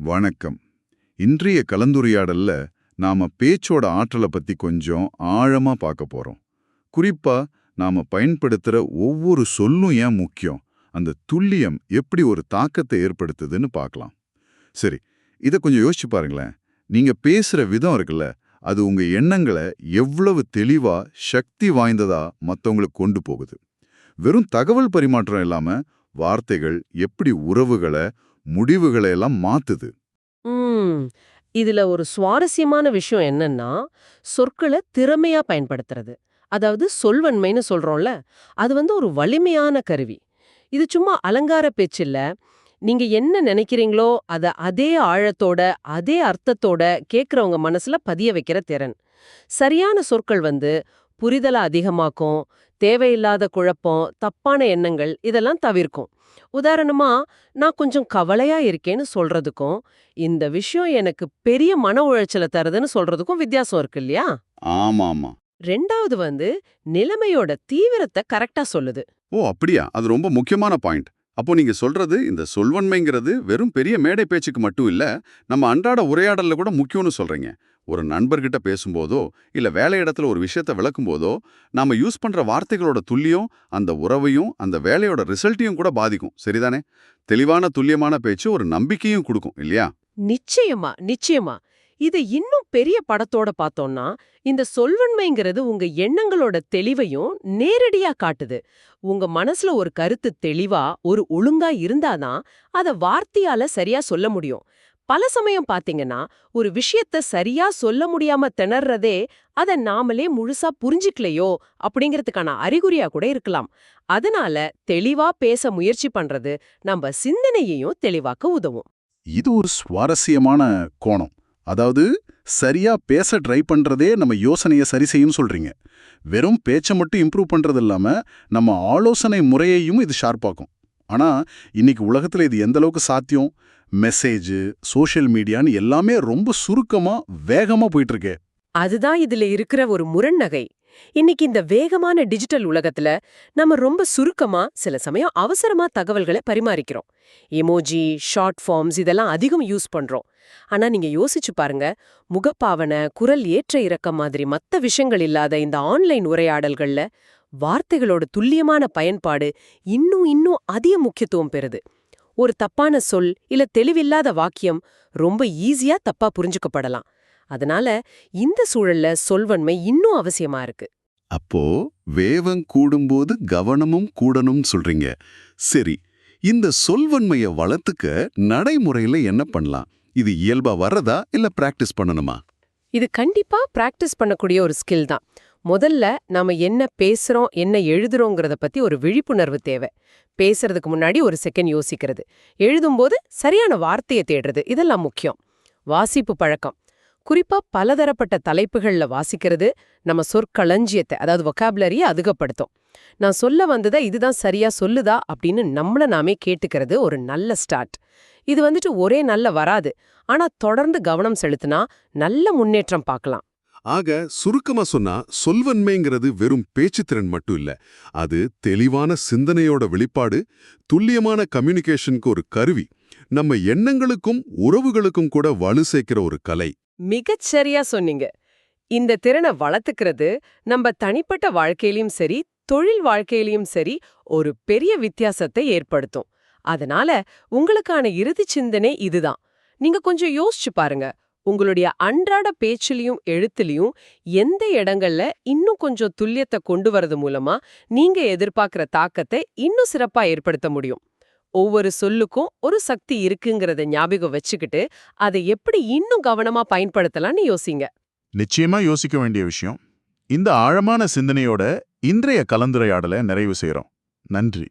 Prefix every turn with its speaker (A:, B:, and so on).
A: வணக்கம். இன்றைய கலந்துரையாடல்ல நாம பேச்சோட ஆற்றலை பத்தி கொஞ்சம் ஆழமா பார்க்க போறோம். குறிப்பா நாம பயன்படுத்துற ஒவ்வொரு சொல்லும் ஏன் முக்கியம்? அந்த துல்லியம் எப்படி ஒரு தாக்கத்தை ஏற்படுத்துதுன்னு பார்க்கலாம். சரி இத கொஞ்சம் யோசிச்சு பாருங்களேன். நீங்க பேசுற விதம் இருக்குல்ல அது உங்க எண்ணங்களை எவ்வளவு தெளிவா சக்தி வாய்ந்ததா மற்றவங்களுக்கு கொண்டு போகுது. வெறும் தகவல் பரிமாற்றம் இல்லாம வார்த்தைகள் எப்படி உறவுகளை முடிவுகளை எல்லாம் மாத்துது
B: இதுல ஒரு சுவாரஸ்யமான விஷயம் என்னன்னா சொற்களை திறமையா பயன்படுத்துறது. அதாவது சொல்வன்மைன்னு சொல்றோம்ல அது வந்து ஒரு வலிமையான கருவி. இது சும்மா அலங்கார பேச்சில்ல நீங்க என்ன நினைக்கிறீங்களோ அத அதே ஆழத்தோட அதே அர்த்தத்தோட கேட்கறவங்க மனசுல பதிய வைக்கிற திறன். சரியான சொற்கள் வந்து புரிதலை அதிகமாக்கும் தேவையில்லாத குழப்பம் தப்பான எண்ணங்கள் இதெல்லாம் தவிர்க்கும். உதாரணமா நான் கொஞ்சம் கவலையா இருக்கேன்னு சொல்றதுக்கும் இந்த விஷயம் எனக்கு பெரிய மன உளைச்சலை தருதுன்னு சொல்றதுக்கும் வித்தியாசம் இருக்கு இல்லையா?
A: ஆமா ஆமா
B: ரெண்டாவது வந்து நிலைமையோட தீவிரத்தை கரெக்டா சொல்லுது.
C: ஓ அப்படியா? அது ரொம்ப முக்கியமான பாயிண்ட். அப்போ நீங்க சொல்றது இந்த சொல்வன்மைங்கிறது வெறும் பெரிய மேடை பேச்சுக்கு மட்டும் இல்ல நம்ம அன்றாட உரையாடல்ல கூட முக்கியம்னு சொல்றீங்க. ஒரு நண்பர்கிட்ட பேசும்போதோ இல்ல வேலை இடத்துல ஒரு விஷயத்த விளக்கும் போதோ நாம யூஸ் பண்ற வார்த்தைகளோட துல்லியம் அந்த உறவையும் அந்த வேலையோட ரிசல்ட்டையும் கூட பாதிக்கும். சரிதானே? தெளிவான துல்லியமான பேச்சு ஒரு நம்பிக்கையும் கொடுக்கும் இல்லையா?
B: நிச்சயமா நிச்சயமா. இது இன்னும் பெரிய படத்தோட பார்த்தோம்னா இந்த சொல்வன்மைங்கிறது உங்க எண்ணங்களோட தெளிவையும் நேரடியா காட்டுது. உங்க மனசுல ஒரு கருத்து தெளிவா ஒரு ஒழுங்கா இருந்தாதான் அத வார்த்தையால சரியா சொல்ல முடியும். பல சமயம் பாத்தீங்கன்னா ஒரு விஷயத்த சரியா சொல்ல முடியாம திணறதே அத நாமளே முழுசா புரிஞ்சிக்கலையோ அப்படிங்கறதுக்கான அறிகுறியா கூட இருக்கலாம். அதனால தெளிவா பேச முயற்சி பண்றது நம்ம சிந்தனையையும் தெளிவாக்க உதவும்.
C: இது ஒரு சுவாரஸ்யமான கோணம். அதாவது சரியா பேச ட்ரை பண்றதே நம்ம யோசனையை சரி செய்யும் சொல்றீங்க. வெறும் பேச்சை மட்டும் இம்ப்ரூவ் பண்றது இல்லாம நம்ம ஆலோசனை முறையையும் இது ஷார்ப்பாக்கும் ஆனா இன்னைக்கு உலகத்துல இது எந்த அளவுக்கு சாத்தியம்? மெசேஜ் சோஷியல் மீடியான்னு எல்லாமே ரொம்ப சுருக்கமா வேகமா போயிட்டு இருக்கே
B: அதுதான் இதுல இருக்கிற ஒரு முரண்நகை. இன்னைக்கு இந்த வேகமான டிஜிட்டல் உலகத்துல நம்ம ரொம்ப சுருக்கமா சில சமயம் அவசரமா தகவல்களை பரிமாறிக்கிறோம். எமோஜி ஷார்ட் ஃபார்ம்ஸ் இதெல்லாம் அதிகம் யூஸ் பண்றோம். ஆனா நீங்க யோசிச்சு பாருங்க முகப்பாவனை குரல் ஏற்ற இறக்கம் மாதிரி மத்த விஷயங்கள் இல்லாத இந்த ஆன்லைன் உரையாடல்கள்ல வார்த்தைகளோட துல்லியமான பயன்பாடு இன்னும் இன்னும் அதிக முக்கியத்துவம் பெறுது. ஒரு தப்பான சொல் இல்ல தெளிவில்லாத வாக்கியம் ரொம்ப ஈஸியா தப்பா புரிஞ்சுக்கப்படலாம். அதனால இந்த சூழல்ல சொல்வன்மை இன்னும் அவசியமா இருக்கு.
C: அப்போ வேவம் கூடும்போது கவனமும் கூடணும் சொல்றீங்க. சரி இந்த சொல்வன்மைய வளர்த்துக்க நடைமுறையில என்ன பண்ணலாம்? இது இயல்பா வர்றதா இல்ல பிராக்டிஸ் பண்ணணுமா?
B: இது கண்டிப்பா பிராக்டிஸ் பண்ணக்கூடிய ஒரு ஸ்கில் தான். முதல்ல நாம என்ன பேசுறோம் என்ன எழுதுறோங்கிறத பத்தி ஒரு விழிப்புணர்வு தேவை. பேசுறதுக்கு முன்னாடி ஒரு செகண்ட் யோசிக்கிறது. எழுதும்போது சரியான வார்த்தையை தேடுறது இதெல்லாம் முக்கியம். வாசிப்பு பழக்கம். குறிப்பா பலதரப்பட்ட தலைப்புகள்ல வாசிக்கிறது நம்ம சொற்களஞ்சியத்தை அதாவது வொக்காபுலரியை அதிகப்படுத்தும். நான் சொல்ல வந்ததை இதுதான் சரியா சொல்லுதா அப்படின்னு நம்மள நாமே கேட்டுக்கிறது ஒரு நல்ல ஸ்டார்ட் இது வந்துட்டு ஒரே நல்ல வராது. ஆனா தொடர்ந்து கவனம் செலுத்தினா நல்ல முன்னேற்றம் பார்க்கலாம்.
D: ஆக சுருக்கமா சொன்னா சொல்வன்மைங்கிறது வெறும் பேச்சுத்திறன் மட்டும் இல்ல. அது தெளிவான சிந்தனையோட வெளிப்பாடு துல்லியமான கம்யூனிகேஷனுக்கு ஒரு கருவி. நம்ம எண்ணங்களுக்கும் உறவுகளுக்கும் கூட வலு சேர்க்கிற ஒரு கலை.
B: மிகச் சரியா சொன்னீங்க. இந்த திறனை வளர்த்துக்கிறது நம்ம தனிப்பட்ட வாழ்க்கையிலயும் சரி தொழில் வாழ்க்கையிலயும் சரி ஒரு பெரிய வித்தியாசத்தை ஏற்படுத்தும். அதனால உங்களுக்கான இறுதி சிந்தனை இதுதான். நீங்க கொஞ்சம் யோசிச்சு பாருங்க. உங்களுடைய அன்றாட பேச்சிலையும் எழுத்துலயும் எந்த இடங்கள்ல இன்னும் கொஞ்சம் துல்லியத்தை கொண்டு வரது மூலமா நீங்க எதிர்பார்க்கிற தாக்கத்தை இன்னும் சிறப்பா ஏற்படுத்த முடியும். ஒவ்வொரு சொல்லுக்கும் ஒரு சக்தி இருக்குங்கிறத ஞாபகம் வச்சுக்கிட்டு அதை எப்படி இன்னும் கவனமா பயன்படுத்தலாம்னு யோசிங்க.
E: நிச்சயமா யோசிக்க வேண்டிய விஷயம் இந்த ஆழமான சிந்தனையோட இன்றைய கலந்துரையாடலை நிறைவு செய்கிறோம் நன்றி.